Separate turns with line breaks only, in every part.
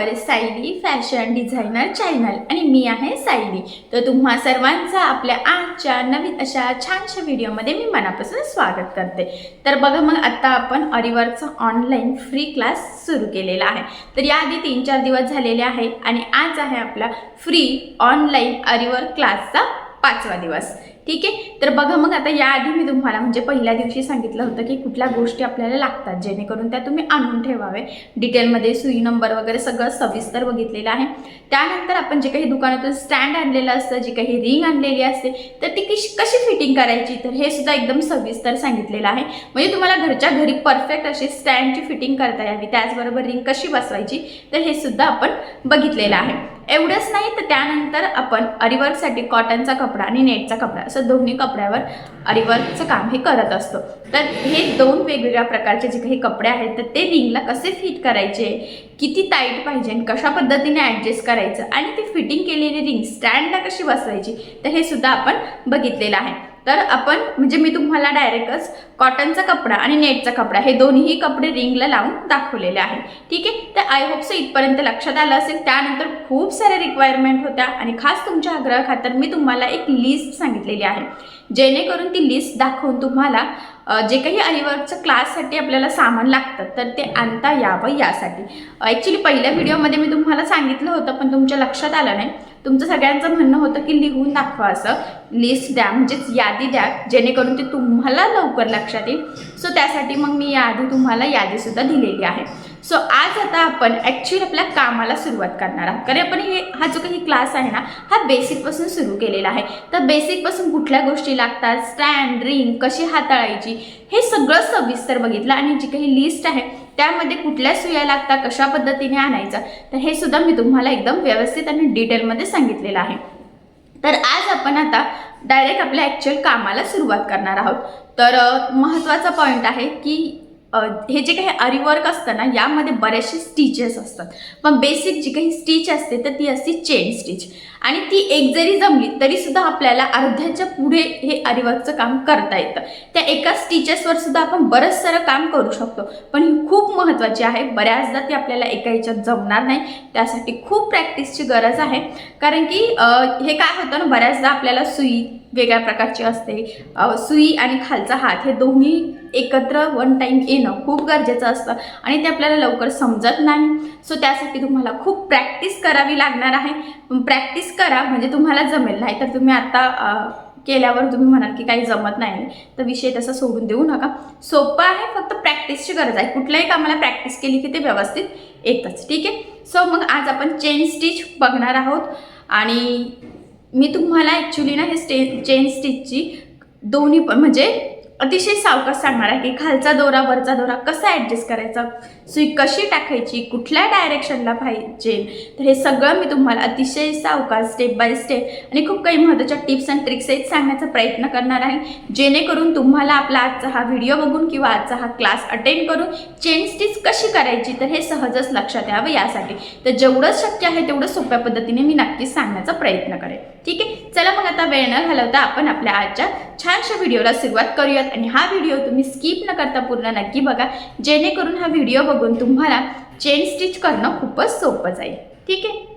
Our Sayali fashion designer channel. आणि मी आहे सायली. तर तुम्हा सर्वांचा आपल्या आजच्या नवीन अशा छानशा व्हिडिओमध्ये मी मनापासून स्वागत करते. तर बघा मग आत्ता आपण अरिवर्कचा ऑनलाईन फ्री क्लास सुरू केलेला आहे. तर याआधी तीन चार दिवस झालेले आहे आणि आज आहे आपला फ्री ऑनलाईन अरिवर्क क्लासचा पाचवा दिवस. ठीक आहे? तर बघा मग आता याआधी मी तुम्हाला म्हणजे पहिल्या दिवशी सांगितलं होतं की कुठल्या गोष्टी आपल्याला लागतात जेणेकरून त्या तुम्ही आणून ठेवावे डिटेलमध्ये सुई नंबर वगैरे सगळं सविस्तर बघितलेलं आहे. त्यानंतर आपण जे काही दुकानातून स्टँड आणलेलं असतं जी काही रिंग आणलेली असते तर ती कशी कशी फिटिंग करायची? तर हे सुद्धा एकदम सविस्तर सांगितलेलं आहे. म्हणजे तुम्हाला घरच्या घरी परफेक्ट अशी स्टँडची फिटिंग करता यावी. त्याचबरोबर रिंग कशी बसवायची? तर हे सुद्धा आपण बघितलेलं आहे. एवढंच नाही तर त्यानंतर आपण अरिवर्कसाठी कॉटनचा कपडा आणि नेटचा कपडा असं दोन्ही कपड्यावर अरिवर्कचं काम हे करत असतो. तर हे दोन वेगवेगळ्या प्रकारचे जे काही कपडे आहेत तर ते रिंगला कसे फिट करायचे किती टाईट पाहिजे आणि कशा पद्धतीने ॲडजस्ट करायचं आणि ती फिटिंग केलेली रिंग स्टँडला कशी बसवायची तर हे सुद्धा आपण बघितलेलं आहे. तर आपण म्हणजे मी तुम्हाला डायरेक्टच कॉटनचा कपडा आणि नेटचा कपडा हे दोन्ही कपडे रिंगला लावून दाखवलेले आहे. ठीक आहे? तर आय होप सो इथपर्यंत लक्षात आलं असेल. त्यानंतर खूप साऱ्या रिक्वायरमेंट होत्या आणि खास तुमच्या आग्रहाखातर मी तुम्हाला एक लिस्ट सांगितलेली आहे. जेणेकरून ती लिस्ट दाखवून तुम्हाला जे काही अलिवर्कच्या क्लाससाठी आपल्याला सामान लागतं तर ते आणता यावं यासाठी. ॲक्च्युली पहिल्या व्हिडिओमध्ये मी तुम्हाला सांगितलं होतं पण तुमच्या लक्षात आलं नाही. तुमचं सगळ्यांचं म्हणणं होतं की लिहून दाखवा असं. लिस्ट द्या म्हणजेच यादी द्या जेणेकरून ते तुम्हाला लवकर लक्षात येईल. सो त्यासाठी मग मी यादी तुम्हाला यादीसुद्धा दिलेली आहे. सो आज आता आपण ॲक्च्युली आपल्या कामाला सुरुवात करणार आहोत. कारण आपण हे हा जो काही क्लास आहे ना हा बेसिकपासून सुरू केलेला आहे. तर बेसिकपासून कुठल्या गोष्टी लागतात? स्टँड रिंग कशी हाताळायची? हे सगळं सविस्तर बघितलं आणि जी काही लिस्ट आहे त्यामध्ये कुठल्या सुया लागतात कशा पद्धतीने आणायचं? तर हे सुद्धा मी तुम्हाला एकदम व्यवस्थित आणि डिटेलमध्ये सांगितलेलं आहे. तर आज आपण आता डायरेक्ट आपल्या ॲक्च्युअल कामाला सुरुवात करणार आहोत. तर महत्त्वाचा पॉईंट आहे की हे जे काही अरिवर्क असतं ना यामध्ये बरेचसे स्टिचेस असतात. पण बेसिक जी काही स्टिच असते तर ती असते चेन स्टिच आणि ती एक जरी जमली तरी सुद्धा आपल्याला अर्ध्याच्या पुढे हे अरिवर्कचं काम करता येतं. त्या एका स्टिचेसवर सुद्धा आपण बरंच सारं काम करू शकतो. पण ही खूप महत्त्वाची आहे. बऱ्याचदा ती आपल्याला एका ह्याच्यात जमणार नाही. त्यासाठी खूप प्रॅक्टिसची गरज आहे. कारण की हे काय होतं ना बऱ्याचदा आपल्याला सुई वेगळ्या प्रकारची असते. सुई आणि खालचा हात हे दोन्ही एकत्र वन टाईम येणं खूप गरजेचं असतं. आणि ते आपल्याला लवकर समजत नाही. सो त्यासाठी तुम्हाला खूप प्रॅक्टिस करावी लागणार आहे. प्रॅक्टिस करा म्हणजे तुम्हाला जमेल. नाही तर तुम्ही आता केल्यावर तुम्ही म्हणाल की काही जमत नाही. तर विषय तसा सोडून देऊ नका. सोपं आहे फक्त प्रॅक्टिसची गरज आहे. कुठल्याही कामाला प्रॅक्टिस केली की ते व्यवस्थित येतच. ठीक आहे? सो मग आज आपण चेन स्टिच बघणार आहोत. आणि मी तुम्हाला ॲक्च्युली ना हे स्टे चेन स्टिचची दोन्ही पण म्हणजे अतिशय सावकाश सांगणार आहे की खालचा दोरा वरचा दोरा कसा ॲडजस्ट करायचा? सुई कशी टाकायची? कुठल्या डायरेक्शनला पाहिजे? तर हे सगळं मी तुम्हाला अतिशय सावकाश स्टेप बाय स्टेप आणि खूप काही महत्त्वाच्या टिप्स अँड ट्रिक्स सांगण्याचा प्रयत्न करणार आहे. जेणेकरून तुम्हाला आपला आजचा हा व्हिडिओ बघून किंवा आजचा हा क्लास अटेंड करून चेन स्टिच कशी करायची? तर हे सहजच लक्षात यावं यासाठी. तर जेवढं शक्य आहे तेवढं सोप्या पद्धतीने मी नक्कीच सांगण्याचा प्रयत्न करेन. ठीक आहे? चला मग आता वेळ न घालवता आपण आपल्या आजच्या छानशा व्हिडिओला सुरुवात करूयात. आणि हा व्हिडिओ तुम्ही स्किप न करता पूर्ण नक्की बघा. जेणेकरून हा व्हिडिओ बघून तुम्हाला चेन स्टिच करणं खूपच सोपं जाईल. ठीक आहे?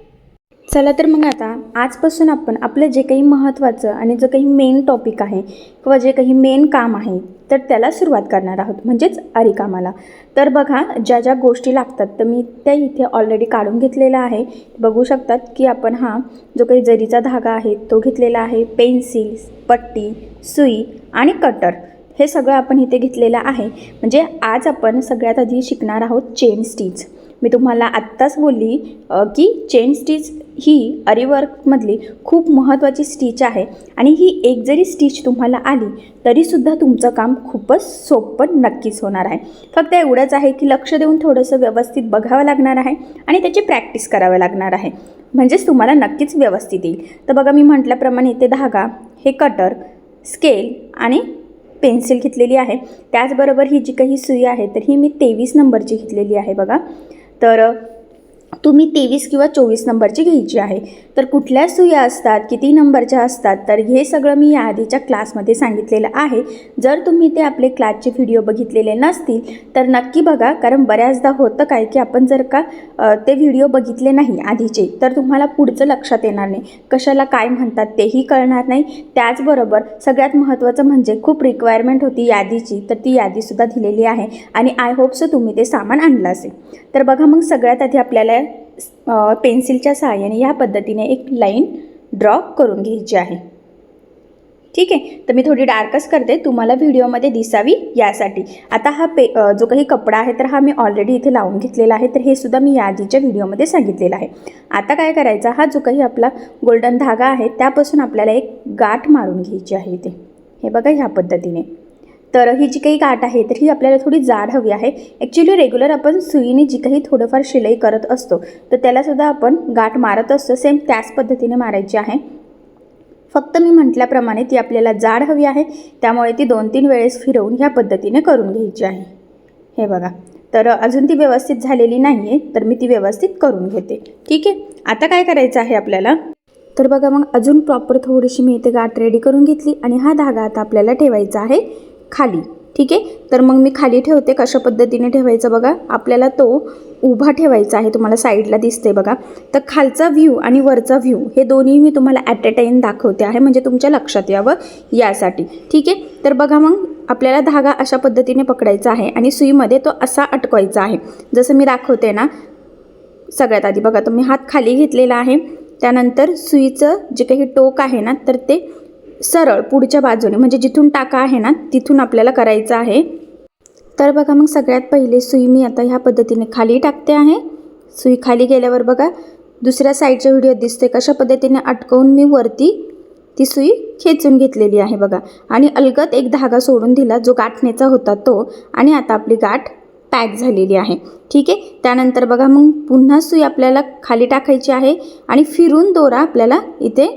चला तर मग आता आजपासून आपण आपलं जे काही महत्त्वाचं आणि जो काही मेन टॉपिक आहे किंवा जे काही मेन काम आहे तर त्याला सुरुवात करणार आहोत म्हणजेच अरिकामाला. तर बघा ज्या ज्या गोष्टी लागतात तर मी त्या इथे ऑलरेडी काढून घेतलेला आहे. बघू शकतात की आपण हा जो काही जरीचा धागा आहे तो घेतलेला आहे. पेन्सिल पट्टी सुई आणि कटर हे सगळं आपण इथे घेतलेलं आहे. म्हणजे आज आपण सगळ्यात आधी शिकणार आहोत चेन स्टिच मी तुम्हाला आत्ताच बोलली की चेन स्टिच ही अरिवर्कमधली खूप महत्त्वाची स्टिच आहे. आणि ही एक जरी स्टिच तुम्हाला आली तरीसुद्धा तुमचं काम खूपच सोपं नक्कीच होणार आहे. फक्त एवढंच आहे की लक्ष देऊन थोडंसं व्यवस्थित बघावं लागणार आहे आणि त्याची प्रॅक्टिस करावं लागणार आहे. म्हणजेच तुम्हाला नक्कीच व्यवस्थित येईल. तर बघा मी म्हटल्याप्रमाणे इथे धागा हे कटर स्केल आणि पेन्सिल घेतलेली आहे. त्याचबरोबर ही जी काही सुई आहे तर ही मी तेवीस नंबरची घेतलेली आहे बघा. तर तुम्ही तेवीस किंवा चोवीस नंबरची घ्यायची आहे. तर कुठल्या सुया असतात किती नंबरच्या असतात तर हे सगळं मी या आधीच्या क्लासमध्ये सांगितलेलं आहे. जर तुम्ही ते आपले क्लासचे व्हिडिओ बघितलेले नसतील तर नक्की बघा कारण बऱ्याचदा होतं काय की आपण जर का ते व्हिडिओ बघितले नाही आधीचे तर तुम्हाला पुढचं लक्षात येणार नाही. कशाला काय म्हणतात तेही कळणार नाही. त्याचबरोबर सगळ्यात महत्त्वाचं म्हणजे खूप रिक्वायरमेंट होती यादीची तर ती यादीसुद्धा दिलेली आहे. आणि आय होप सो तुम्ही ते सामान आणलं असेल. तर बघा मग सगळ्यात आधी आपल्याला पेन्सिलच्या सहाय्याने ह्या पद्धतीने एक लाईन ड्रॉ करून घ्यायची आहे. ठीक आहे? तर मी थोडी डार्कच करते. तुम्हाला व्हिडिओमध्ये दिसावी यासाठी. आता हा पे जो काही कपडा आहे तर हा मी ऑलरेडी इथे लावून घेतलेला आहे. तर हे सुद्धा मी या आधीच्या व्हिडिओमध्ये सांगितलेलं आहे. आता काय करायचा? हा जो काही आपला गोल्डन धागा आहे त्यापासून आपल्याला एक गाठ मारून घ्यायची आहे इथे. हे बघा ह्या पद्धतीने. तर ही जी काही गाठ आहे तर ही आपल्याला थोडी जाड हवी आहे. ॲक्च्युली रेग्युलर आपण सुईने जी काही थोडंफार शिलाई करत असतो तर त्यालासुद्धा आपण गाठ मारत असतो. सेम त्याच पद्धतीने मारायची आहे. फक्त मी म्हटल्याप्रमाणे ती आपल्याला जाड हवी आहे त्यामुळे ती दोन तीन वेळेस फिरवून ह्या पद्धतीने करून घ्यायची आहे. हे बघा. तर अजून ती व्यवस्थित झालेली नाही आहे तर मी ती व्यवस्थित करून घेते. ठीक आहे? आता काय करायचं आहे आपल्याला? तर बघा मग अजून प्रॉपर थोडीशी मी इथे गाठ रेडी करून घेतली आणि हा धागा आता आपल्याला ठेवायचा आहे. खाली. ठीक आहे? तर मग मी खाली ठेवते. कशा पद्धतीने ठेवायचं बघा? आपल्याला तो उभा ठेवायचा आहे तुम्हाला साईडला दिसते बघा. तर खालचा व्ह्यू आणि वरचा व्ह्यू हे दोन्ही मी तुम्हाला ॲट अ टाईम दाखवते आहे म्हणजे तुमच्या लक्षात यावं यासाठी. ठीक आहे? तर बघा मग आपल्याला धागा अशा पद्धतीने पकडायचा आहे आणि सुईमध्ये तो असा अटकवायचा आहे. जसं मी दाखवते ना सगळ्यात आधी बघा तुम्ही हात खाली घेतलेला आहे. त्यानंतर सुईचं जे काही टोक आहे ना तर ते सरळ पुढच्या बाजूने म्हणजे जिथून टाका आहे ना तिथून आपल्याला करायचं आहे. तर बघा मग सगळ्यात पहिले सुई मी आता ह्या पद्धतीने खाली टाकते आहे. सुई खाली गेल्यावर बघा दुसऱ्या साईडच्या व्हिडिओ दिसते कशा पद्धतीने अटकवून मी वरती ती सुई खेचून घेतलेली आहे बघा. आणि अलगत एक धागा सोडून दिला जो गाठण्याचा होता तो आणि आता आपली गाठ पॅक झालेली आहे. ठीक आहे? त्यानंतर बघा मग पुन्हा सुई आपल्याला खाली टाकायची आहे आणि फिरून दोरा आपल्याला इथे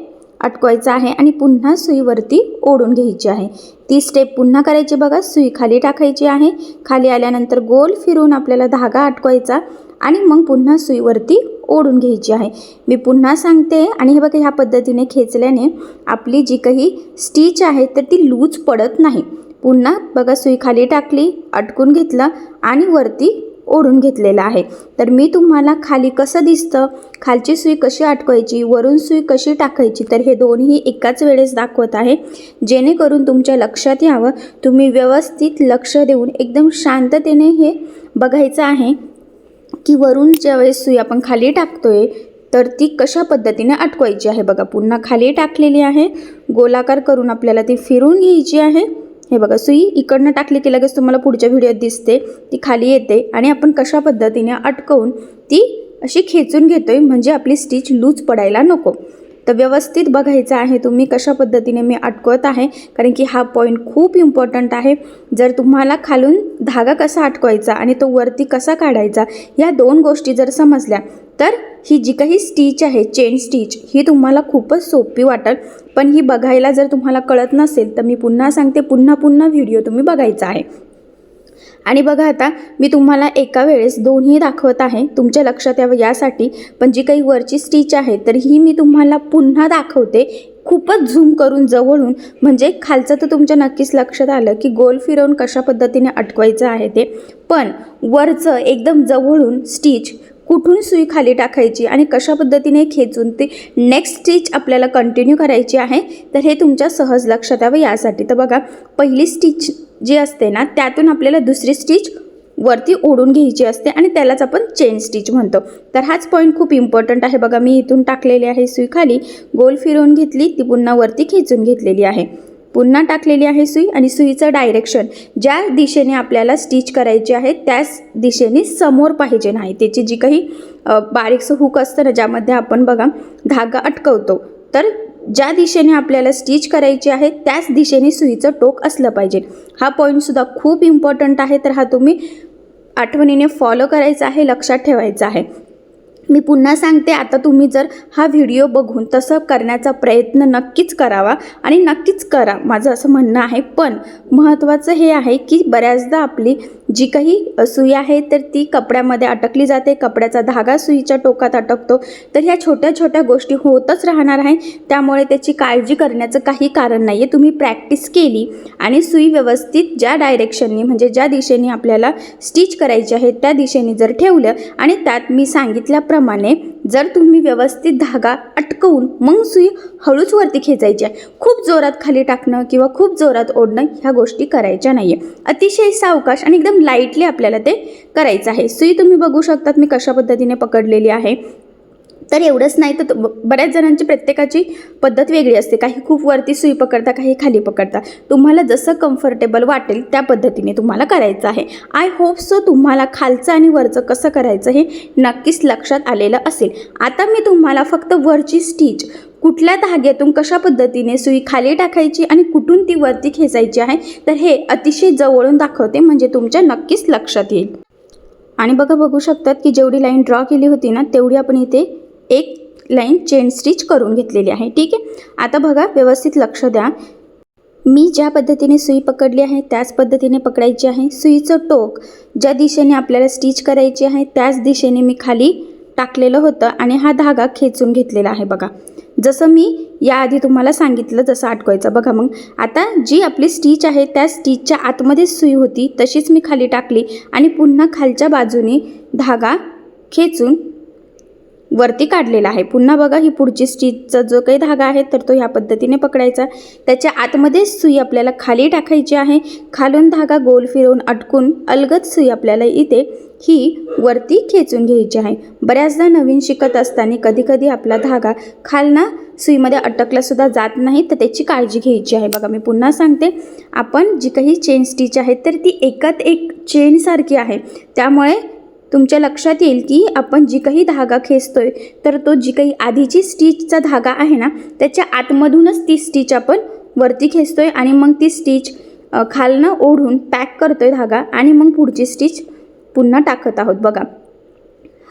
अटकवायचं आहे आणि पुन्हा सुईवरती ओढून घ्यायची आहे. ती स्टेप पुन्हा करायची बघा. सुई खाली टाकायची आहे. खाली आल्यानंतर गोल फिरून आपल्याला धागा अटकवायचा आणि मग पुन्हा सुईवरती ओढून घ्यायची आहे. मी पुन्हा सांगते आणि हे बघा ह्या पद्धतीने खेचल्याने आपली जी काही स्टिच आहे तर ती लूज पडत नाही. पुन्हा बघा सुई खाली टाकली अटकून घेतलं आणि वरती ओढून घेतलेलं आहे. तर मी तुम्हाला खाली कसं दिसतं खालची सुई कशी अटकवायची वरून सुई कशी टाकायची तर हे दोन्ही एकाच वेळेस दाखवत आहे. जेणेकरून तुमच्या लक्षात यावं तुम्ही व्यवस्थित लक्ष देऊन एकदम शांततेने हे बघायचं आहे की वरून ज्यावेळेस सुई आपण खाली टाकतोय तर ती कशा पद्धतीने अटकवायची आहे. बघा पुन्हा खाली टाकलेली आहे. गोलाकार करून आपल्याला ती फिरून घ्यायची आहे. हे बघा सुई इकडनं टाकली की लगेच तुम्हाला पुढच्या व्हिडिओत दिसते. ती खाली येते आणि आपण कशा पद्धतीने अटकवून ती अशी खेचून घेतोय म्हणजे आपली स्टिच लूज पडायला नको. तर व्यवस्थित बघायचं आहे तुम्ही कशा पद्धतीने मी अटकवत आहे. कारण की हा पॉईंट खूप इम्पॉर्टंट आहे. जर तुम्हाला खालून धागा कसा अटकवायचा आणि तो वरती कसा काढायचा या दोन गोष्टी जर समजल्या तर ही जी काही स्टिच आहे चेन स्टिच ही तुम्हाला खूपच सोपी वाटेल. पण ही बघायला जर तुम्हाला कळत नसेल तर मी पुन्हा सांगते पुन्हा पुन्हा व्हिडिओ तुम्ही बघायचा आहे. आणि बघा आता मी तुम्हाला एका वेळेस दोन्ही दाखवत आहे. तुमच्या लक्षात यावं यासाठी पण जी काही वरची स्टिच आहे तर ही मी तुम्हाला पुन्हा दाखवते. खूपच झूम करून जवळून. म्हणजे खालचं तर तुमच्या नक्कीच लक्षात आलं की गोल फिरवून कशा पद्धतीने अटकवायचं आहे ते. पण वरचं एकदम जवळून स्टिच कुठून सुई खाली टाकायची आणि कशा पद्धतीने खेचून ते नेक्स्ट स्टिच आपल्याला कंटिन्यू करायची आहे तर हे तुमच्या सहज लक्षात यावं यासाठी. तर बघा पहिली स्टिच जी असते ना त्यातून आपल्याला दुसरी स्टिच वरती ओढून घ्यायची असते आणि त्यालाच आपण चेन स्टिच म्हणतो. तर हाच पॉईंट खूप इम्पॉर्टंट आहे. बघा मी इथून टाकलेली आहे सुई खाली. गोल फिरवून घेतली ती पुन्हा वरती खेचून घेतलेली आहे. पुन्हा टाकलेली आहे सुई आणि सुईचं डायरेक्शन ज्या दिशेने आपल्याला स्टिच करायची आहे त्याच दिशेने समोर पाहिजे नाही. त्याची जी काही बारीकसं हुक असतं ना ज्यामध्ये आपण बघा धागा अटकवतो. तर ज्या दिशेने आपल्याला स्टिच करायची आहे त्याच दिशेने सुईचं टोक असलं पाहिजे. हा पॉईंटसुद्धा खूप इम्पॉर्टंट आहे तर हा तुम्ही आठवणीने फॉलो करायचा आहे लक्षात ठेवायचा आहे. मी पुन्हा सांगते आता तुम्ही जर हा व्हिडिओ बघून तसं करण्याचा प्रयत्न नक्कीच करावा आणि नक्कीच करा माझं असं म्हणणं आहे. पण महत्त्वाचं हे आहे की बऱ्याचदा आपली जी काही सुई आहे तर ती कपड्यामध्ये अटकली जाते कपड्याचा धागा सुईच्या टोकात अटकतो. तर ह्या छोट्या छोट्या गोष्टी होतच राहणार आहे त्यामुळे त्याची काळजी करण्याचं काही कारण नाही आहे तुम्ही प्रॅक्टिस केली आणि सुई व्यवस्थित ज्या डायरेक्शननी म्हणजे ज्या दिशेने आपल्याला स्टिच करायची आहे त्या दिशेने जर ठेवलं आणि त्यात मी सांगितल्याप्रमाणे जर तुम्ही व्यवस्थित धागा अटकवून मग सुई हळूच वरती खेचायची आहे. खूप जोरात खाली टाकणं किंवा खूप जोरात ओढणं ह्या गोष्टी करायच्या नाही आहे अतिशय सावकाश आणि एकदम लाईटली आपल्याला ते करायचं आहे. सुई तुम्ही बघू शकतात मी कशा पद्धतीने पकडलेली आहे. तर एवढंच नाही तर बऱ्याच जणांची प्रत्येकाची पद्धत वेगळी असते. काही खूप वरती सुई पकडता काही खाली पकडता. तुम्हाला जसं कम्फर्टेबल वाटेल त्या पद्धतीने तुम्हाला करायचं आहे. आय होप सो तुम्हाला खालचं आणि वरचं कसं करायचं हे नक्कीच लक्षात आलेलं असेल. आता मी तुम्हाला फक्त वरची स्टिच कुठल्या धाग्यातून कशा पद्धतीने सुई खाली टाकायची आणि कुठून ती वरती खेचायची आहे तर हे अतिशय जवळून दाखवते म्हणजे तुमच्या नक्कीच लक्षात येईल. आणि बघा बघू शकतात की जेवढी लाईन ड्रॉ केली होती ना तेवढी आपण इथे एक लाईन चेन स्टिच करून घेतलेली आहे. ठीक आहे? आता बघा व्यवस्थित लक्ष द्या. मी ज्या पद्धतीने सुई पकडली आहे त्याच पद्धतीने पकडायची आहे. सुईचं टोक ज्या दिशेने आपल्याला स्टिच करायची आहे त्याच दिशेने मी खाली टाकलेलं होतं आणि हा धागा खेचून घेतलेला आहे बघा. जसं मी याआधी तुम्हाला सांगितलं जसं अटकवायचं बघा मग आता जी आपली स्टिच आहे त्या स्टिचच्या आतमध्येच सुई होती तशीच मी खाली टाकली आणि पुन्हा खालच्या बाजूने धागा खेचून वरती काढलेला आहे. पुन्हा बघा ही पुढची स्टिचचा जो काही धागा आहे तर तो ह्या पद्धतीने पकडायचा. त्याच्या आतमध्येच सुई आपल्याला खाली टाकायची आहे. खालून धागा गोल फिरवून अटकून अलगद सुई आपल्याला इथे ही वरती खेचून घ्यायची आहे. बऱ्याचदा नवीन शिकत असताना कधीकधी आपला धागा खालना सुईमध्ये अटकलासुद्धा जात नाही तर त्याची काळजी घ्यायची आहे. बघा मी पुन्हा सांगते. आपण जी काही चेन स्टिच आहे तर ती एकात एक चेनसारखी आहे. त्यामुळे तुमच्या लक्षात येईल की आपण जी काही धागा खेचतोय तर तो जी काही आधीची स्टिचचा धागा आहे ना त्याच्या आतमधूनच ती स्टिच आपण वरती खेचतोय आणि मग ती स्टिच खालनं ओढून पॅक करतोय धागा आणि मग पुढची स्टिच पुन्हा टाकत आहोत. बघा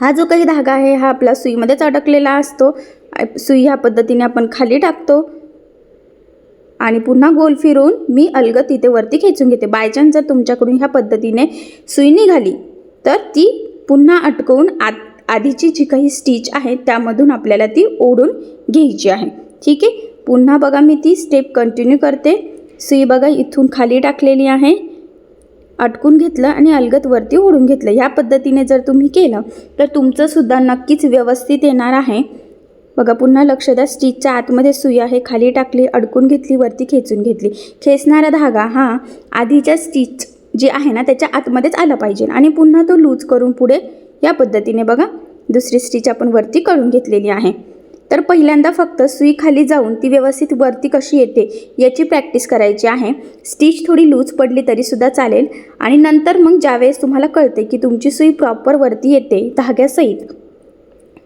हा जो काही धागा आहे हा आपला सुईमध्येच अडकलेला असतो. सुई ह्या पद्धतीने आपण खाली टाकतो आणि पुन्हा गोल फिरवून मी अलगद तिथे वरती खेचून घेते. बाय चान्स जर तुमच्याकडून ह्या पद्धतीने सुई निघाली तर ती पुन्हा अटकवून आत आधीची जी काही स्टिच आहे त्यामधून आपल्याला ती ओढून घ्यायची आहे. ठीक आहे? पुन्हा बघा मी ती स्टेप कंटिन्यू करते. सुई बघा इथून खाली टाकलेली आहे. अटकून घेतलं आणि अलगत वरती ओढून घेतलं. ह्या पद्धतीने जर तुम्ही केलं तर तुमचंसुद्धा नक्कीच व्यवस्थित येणार आहे. बघा पुन्हा लक्ष द्या. स्टिचच्या आतमध्ये सुई आहे. खाली टाकली अडकून घेतली वरती खेचून घेतली. खेचणारा धागा हा आधीच्या स्टिच जे आहे ना त्याच्या आतमध्येच आला पाहिजे. आणि पुन्हा तो लूज करून पुढे या पद्धतीने बघा दुसरी स्टिच आपण वरती करून घेतलेली आहे. तर पहिल्यांदा फक्त सुई खाली जाऊन ती व्यवस्थित वरती कशी येते याची प्रॅक्टिस करायची आहे. स्टिच थोडी लूज पडली तरीसुद्धा चालेल. आणि नंतर मग ज्यावेळेस तुम्हाला कळते की तुमची सुई प्रॉपर वरती येते धाग्यासहित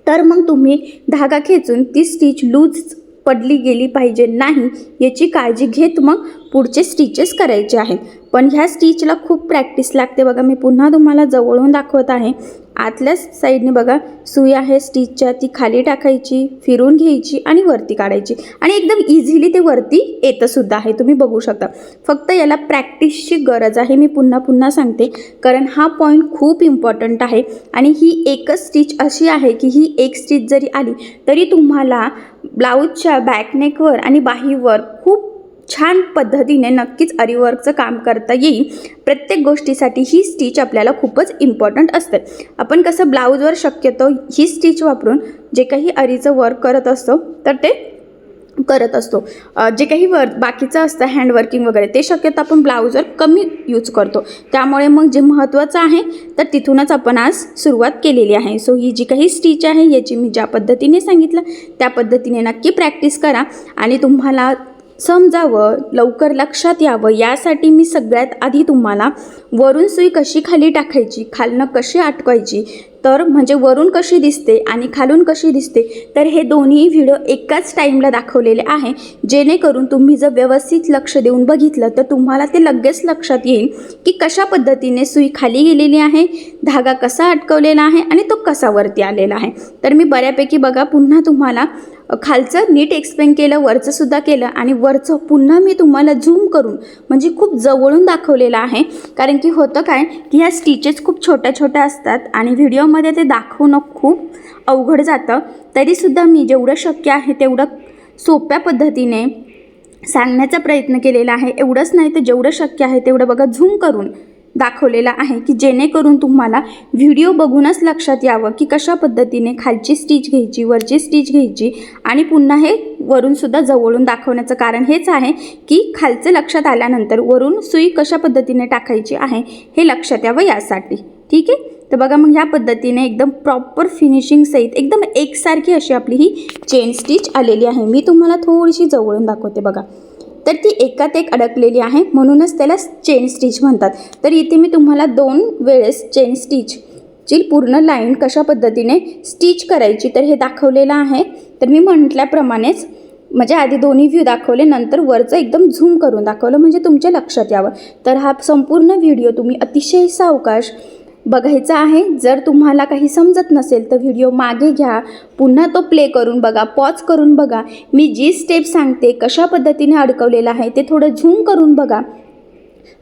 तर मग तुम्ही धागा खेचून ती स्टिच लूज पडली गेली पाहिजे नाही याची काळजी घेत मग पुढचे स्टिचेस करायचे आहेत. पण ह्या स्टिचला खूप प्रॅक्टिस लागते बघा. मी पुन्हा तुम्हाला जवळून दाखवत आहे. आतल्याच साईडने बघा सुई आहे स्टिचच्या ती खाली टाकायची फिरून घ्यायची आणि वरती काढायची. आणि एकदम इझिली ते वरती येतंसुद्धा आहे तुम्ही बघू शकता. फक्त याला प्रॅक्टिसची गरज आहे मी पुन्हा पुन्हा सांगते. कारण हा पॉईंट खूप इम्पॉर्टंट आहे आणि ही एकच स्टिच अशी आहे की ही एक स्टिच जरी आली तरी तुम्हाला ब्लाऊजच्या बॅकनेकवर आणि बाहीवर खूप छान पद्धतीने नक्कीच अरीवर्कचं काम करता येईल. प्रत्येक गोष्टीसाठी ही स्टिच आपल्याला खूपच इम्पॉर्टंट असते. आपण कसं ब्लाऊजवर शक्यतो ही स्टिच वापरून जे काही अरीचं वर्क करत असतो तर ते करत असतो. जे काही वर्क बाकीचं असतं हँडवर्किंग वगैरे ते शक्यतो आपण ब्लाऊजवर कमी यूज करतो. त्यामुळे मग जे महत्त्वाचं आहे तर तिथूनच आपण आज सुरुवात केलेली आहे. सो ही जी काही स्टिच आहे याची मी ज्या पद्धतीने सांगितलं त्या पद्धतीने नक्की प्रॅक्टिस करा. आणि तुम्हाला समजावं लवकर लक्षात यावं यासाठी मी सगळ्यात आधी तुम्हाला वरून सुई कशी खाली टाकायची खालनं कशी अटकवायची तर म्हणजे वरून कशी दिसते आणि खालून कशी दिसते तर हे दोन्ही व्हिडिओ एकाच टाईमला दाखवलेले आहे. जेणेकरून तुम्ही जर व्यवस्थित लक्ष देऊन बघितलं तर तुम्हाला ते लगेच लक्षात येईल की कशा पद्धतीने सुई खाली गेलेली आहे धागा कसा अटकवलेला आहे आणि तो कसा वरती आलेला आहे. तर मी बऱ्यापैकी बघा पुन्हा तुम्हाला खालचं नीट एक्सप्लेन केलं वरचं सुद्धा केलं आणि वरचं पुन्हा मी तुम्हाला झूम करून म्हणजे खूप जवळून दाखवलेलं आहे. कारण की होतं काय की ह्या स्टिचेस खूप छोट्या छोट्या असतात आणि व्हिडिओ व्हिडिओमध्ये ते दाखवणं खूप अवघड जातं. तरीसुद्धा मी जेवढं शक्य आहे तेवढं सोप्या पद्धतीने सांगण्याचा प्रयत्न केलेला आहे. एवढंच नाही तर जेवढं शक्य आहे तेवढं बघा झूम करून दाखवलेला आहे की जेणेकरून तुम्हाला व्हिडिओ बघूनच लक्षात यावं की कशा पद्धतीने खालची स्टिच घ्यायची वरची स्टिच घ्यायची आणि पुन्हा हे वरूनसुद्धा जवळून दाखवण्याचं कारण हेच आहे की खालचं लक्षात आल्यानंतर वरून सुई कशा पद्धतीने टाकायची आहे हे लक्षात यावं यासाठी. ठीक आहे? तर बघा मग ह्या पद्धतीने एकदम प्रॉपर फिनिशिंग सहित एकदम एकसारखी अशी आपली ही चेन स्टिच आलेली आहे. मी तुम्हाला थोडीशी जवळून दाखवते बघा. तर ती एकात एक अडकलेली आहे म्हणूनच त्याला चेन स्टिच म्हणतात. तर इथे मी तुम्हाला दोन वेळेस चेन स्टिच ची पूर्ण लाईन कशा पद्धतीने स्टिच करायची तर हे दाखवलेलं आहे. तर मी म्हटल्याप्रमाणेच म्हणजे आधी दोन्ही व्ह्यू दाखवले नंतर वरचं एकदम झूम करून दाखवलं म्हणजे तुमच्या लक्षात यावं. तर हा संपूर्ण व्हिडिओ तुम्ही अतिशय सावकाश बघायचा आहे. जर तुम्हाला काही समजत नसेल तर व्हिडिओ मागे घ्या. पुन्हा तो प्ले करून बघा पॉज करून बघा. मी जी स्टेप सांगते कशा पद्धतीने अडकवलेलं आहे ते थोडं झूम करून बघा.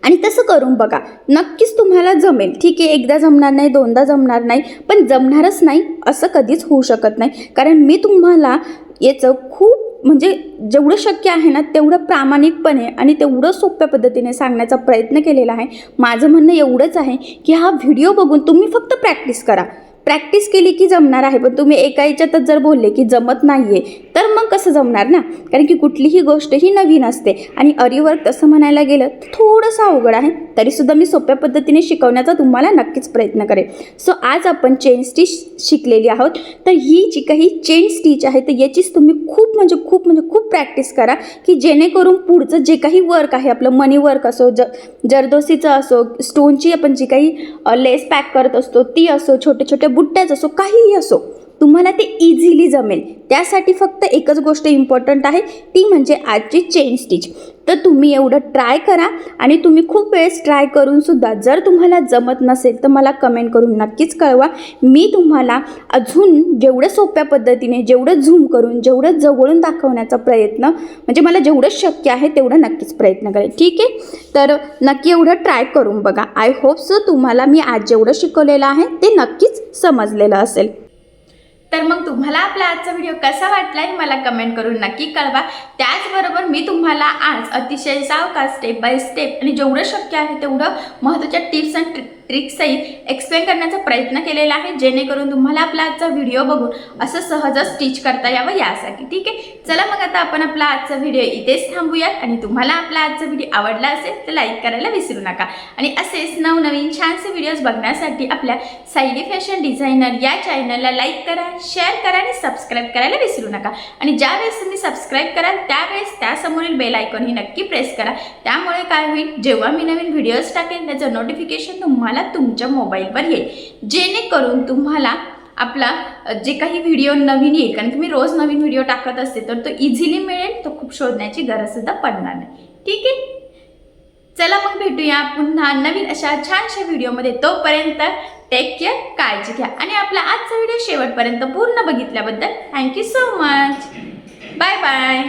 आणि तसं करून बघा. नक्कीच तुम्हाला जमेल. ठीक आहे एकदा जमणार नाही दोनदा जमणार नाही पण जमणारच नाही असं कधीच होऊ शकत नाही. कारण मी तुम्हाला याचं खूप म्हणजे जेवढं शक्य आहे ना तेवढं प्रामाणिकपणे आणि तेवढं सोप्या पद्धतीने सांगण्याचा प्रयत्न केलेला आहे. माझं म्हणणं एवढंच आहे की हा व्हिडिओ बघून तुम्ही फक्त प्रॅक्टिस करा. प्रॅक्टिस केली की जमणार आहे पण तुम्ही एका याच्यातच जर बोलले की जमत नाही आहे तर मग कसं जमणार ना? कारण की कुठलीही गोष्ट ही नवीन असते. आणि अरिवर्क तसं म्हणायला गेलं थोडंसं अवघड आहे. तरीसुद्धा मी सोप्या पद्धतीने शिकवण्याचा तुम्हाला नक्कीच प्रयत्न करेन. सो आज आपण चेन स्टिच शिकलेली आहोत. तर ही जी काही चेन स्टिच आहे तर याचीच तुम्ही खूप म्हणजे खूप म्हणजे खूप प्रॅक्टिस करा की जेणेकरून पुढचं जे काही वर्क आहे आपलं मनी वर्क असो ज जरदोसीचं असो स्टोनची आपण जी काही लेस पॅक करत असतो ती असो छोटे छोटे बुट्ट्याच असो काहीही असो तुम्हाला ते इझिली जमेल. त्यासाठी फक्त एकच गोष्ट इम्पॉर्टंट आहे ती म्हणजे आजची चेन स्टिच तर तुम्ही एवढं ट्राय करा आणि तुम्ही खूप वेळेस ट्राय करूनसुद्धा जर तुम्हाला जमत नसेल तर मला कमेंट करून नक्कीच कळवा. मी तुम्हाला अजून जेवढं सोप्या पद्धतीने जेवढं झूम करून जेवढं जवळून दाखवण्याचा प्रयत्न म्हणजे मला जेवढं शक्य आहे तेवढं नक्कीच प्रयत्न करेल ठीक आहे? तर नक्की एवढं ट्राय करून बघा. आय होप सो तुम्हाला मी आज जेवढं शिकवलेलं आहे ते नक्कीच समजलेलं असेल.
तर मग तुम्हाला आपला आजचा व्हिडिओ कसा वाटला हे मला कमेंट करून नक्की कळवा. त्याचबरोबर मी तुम्हाला आज अतिशय सावकाश स्टेप बाय स्टेप आणि जेवढं शक्य आहे तेवढं महत्त्वाच्या टिप्स अँड ट्रिक्सही एक्सप्लेन करण्याचा प्रयत्न केलेला आहे. जेणेकरून तुम्हाला आपला आजचा व्हिडिओ बघून असं सहजच स्टिच करता यावं यासाठी. ठीक आहे? चला मग आता आपण आपला आजचा व्हिडिओ इथेच थांबूयात. आणि तुम्हाला आपला आजचा व्हिडिओ आवडला असेल तर लाईक करायला विसरू नका. आणि असेच नवनवीन छानसे व्हिडिओज बघण्यासाठी आपल्या सायली फॅशन डिझायनर या चॅनलला लाईक करा शेअर करा आणि सबस्क्राईब करायला विसरू नका. आणि ज्यावेळेस तुम्ही सबस्क्राईब कराल त्यावेळेस त्यासमोरील बेल आयकॉन ही नक्की प्रेस करा. त्यामुळे काय होईल? जेव्हा मी नवीन व्हिडिओज टाकेन त्याचं नोटिफिकेशन तुम्हाला तुमच्या मोबाईलवर येईल. जेणेकरून तुम्हाला आपला जे काही व्हिडिओ नवीन येईल कारण की मी रोज नवीन व्हिडिओ टाकत असते तर तो इझिली मिळेल तो खूप शोधण्याची गरजसुद्धा पडणार नाही. ठीक आहे? चला मग भेटूया पुन्हा नवीन अशा छानशा व्हिडिओमध्ये. तोपर्यंत टेक केअर काळजी घ्या. आणि आपला आजचा व्हिडिओ शेवटपर्यंत पूर्ण बघितल्याबद्दल thank you so much bye bye